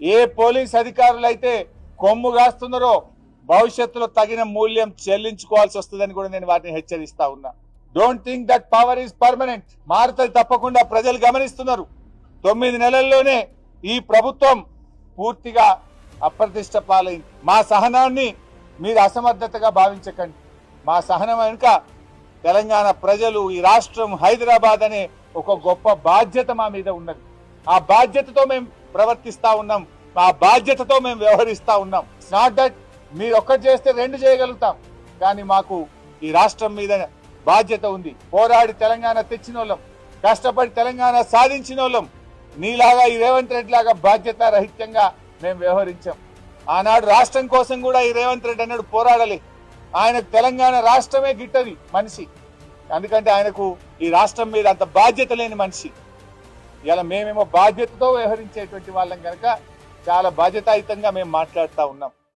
ఏ police అధికారులు అయితే కొమ్ము కాస్తున్నారో భవిష్యత్తులో తగిన మూల్యం చెల్లించుకోవాల్సి వస్తుందని కూడా నేను వాటిని హెచ్చరిస్తా ఉన్నా. Don't think that power is permanent మారుతుంది తప్పకుండా ప్రజలు గమనిస్తున్నారు. తొమ్మిది నెలల్లోనే ఈ ప్రభుత్వం పూర్తిగా అప్రతిష్ట పాలైంది. మా సహనాన్ని మీరు అసమర్థతగా భావించకండి. మా సహనం వెనుక తెలంగాణ ప్రజలు ఈ రాష్ట్రం హైదరాబాద్ అనే ఒక గొప్ప బాధ్యత మా మీద ఉన్నది. ఆ బాధ్యతతో మేము ప్రవర్తిస్తా ఉన్నాం. ఆ బాధ్యతతో మేము వ్యవహరిస్తా ఉన్నాం. నాట్ దట్ మీరు ఒక్కటి చేస్తే రెండు చేయగలుగుతాం. కానీ మాకు ఈ రాష్ట్రం మీద బాధ్యత ఉంది. పోరాడి తెలంగాణ తెచ్చిన వాళ్ళం కష్టపడి తెలంగాణ సాధించిన వాళ్ళం నీలాగా ఈ రేవంత్ రెడ్డి లాగా బాధ్యత రహిత్యంగా మేము వ్యవహరించాం. ఆనాడు రాష్ట్రం కోసం కూడా ఈ రేవంత్ రెడ్డి అన్నాడు పోరాడలే. ఆయనకు తెలంగాణ రాష్ట్రమే గిట్టది మనిషి. ఎందుకంటే ఆయనకు ఈ రాష్ట్రం మీద అంత బాధ్యత లేని మనిషి. ఇలా మేమేమో బాధ్యతతో వ్యవహరించేటువంటి వాళ్ళం కనుక చాలా బాధ్యతాయుతంగా మేము మాట్లాడుతూ ఉన్నాం.